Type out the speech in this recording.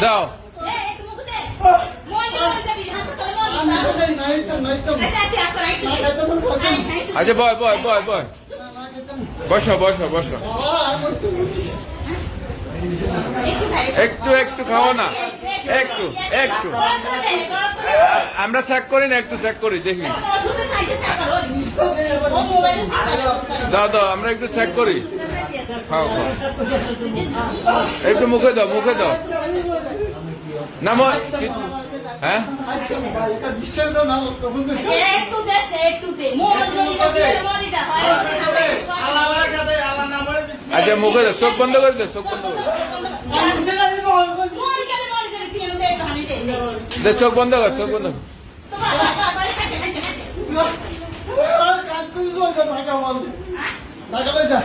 দাও আচ্ছা বয় বয় বয় বয়। বসো বসো বসো। একটু একটু খাও না। একটু একটু। আমরা চেক করি না, একটু চেক করি, দেখি। দাও দাও, আমরা একটু চেক করি। খাও। একটু মুখে দাও মুখে দাও। না হ্যাঁ? দে দে আচ্ছা মুখে চোখ বন্ধ করে দাও চোখ বন্ধ করে দে। দে দে চোখ বন্ধ কর, চোখ বন্ধ ঢাকা